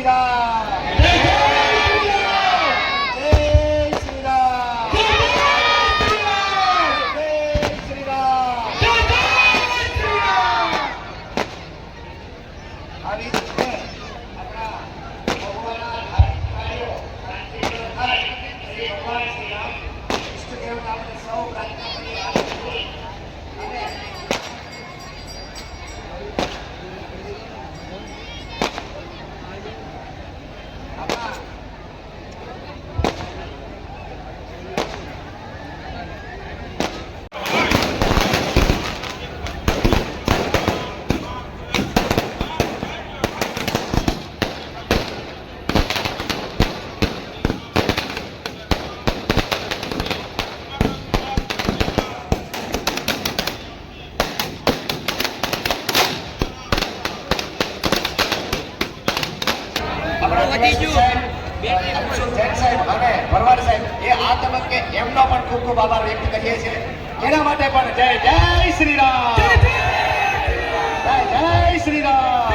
있습니다. 네, 있습니다. 네, 있습니다. 아니, 근데 아까 정말 아름다워요. 정말 지금 정말 지금 스튜디오 가운데서 우리 જૈન સાહેબ અને ભરવાડ સાહેબ એ આ તબક્કે એમનો પણ ખૂબ ખૂબ આભાર વ્યક્ત કરીએ છીએ. એના માટે પણ જય જય શ્રી રામ જય જય શ્રી રામ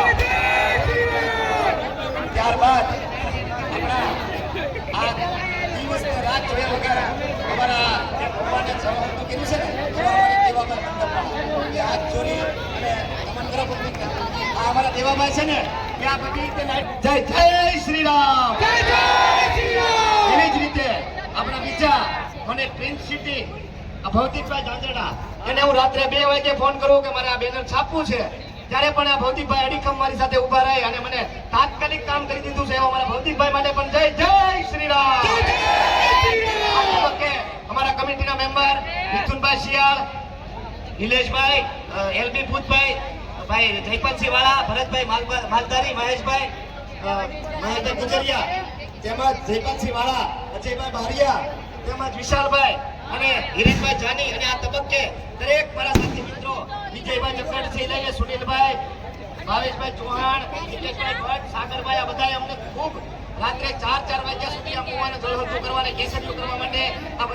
ત્યારબાદ આપણા આ દિવસ રાત જોયા વગર અમારા જે ભગવાને જવાહરનું છે ને. એ હાથ જોડી અને નમન કરો આ અમારા દેવાભાઈ છે ને? એ આ બધી રીતે જય જય શ્રી રામ એવી જ રીતે આપણા બીજા મને પ્રિન્સ સિટી ભૌતિકભાઈ ઝાંઝરડા એને હું રાત્રે બે વાગે ફોન કરું કે મારે આ બેનર છાપવું છે. ત્યારે પણ આ ભૌતિકભાઈ અડીખમ મારી સાથે ઊભા રહી અને મને તાત્કાલિક કામ કરી દીધું છે એવા મારા ભૌતિકભાઈ માટે પણ જય જય શ્રી રામ અમારા કમિટીના મેમ્બર મિથુનભાઈ શિયાળ નિલેશભાઈ એલબી ભૂતભાઈ ભાઈ જયપાલસિંહ વાળા ભરતભાઈ માલધારી, મહેશભાઈ મહેશભાઈ ગુજરિયા, તેમજ જયપાલસિંહ વાળા અજયભાઈ બારિયા, તેમજ વિશાલભાઈ અને હિરેનભાઈ જાની અને આ તબક્કે દરેક મારા સાથી મિત્રો વિજયભાઈ ચકડથી લઈને સુનિલભાઈ, ભાવેશભાઈ ચૌહાણ નિકેશભાઈ ભટ્ટ, સાગરભાઈ, આ બધાએ અમને ખૂબ રાત્રે ચાર ચાર વાગ્યા સુધી આ કુવાને જળહળતું કરવા અને કેસરીઓ કરવા માટે આ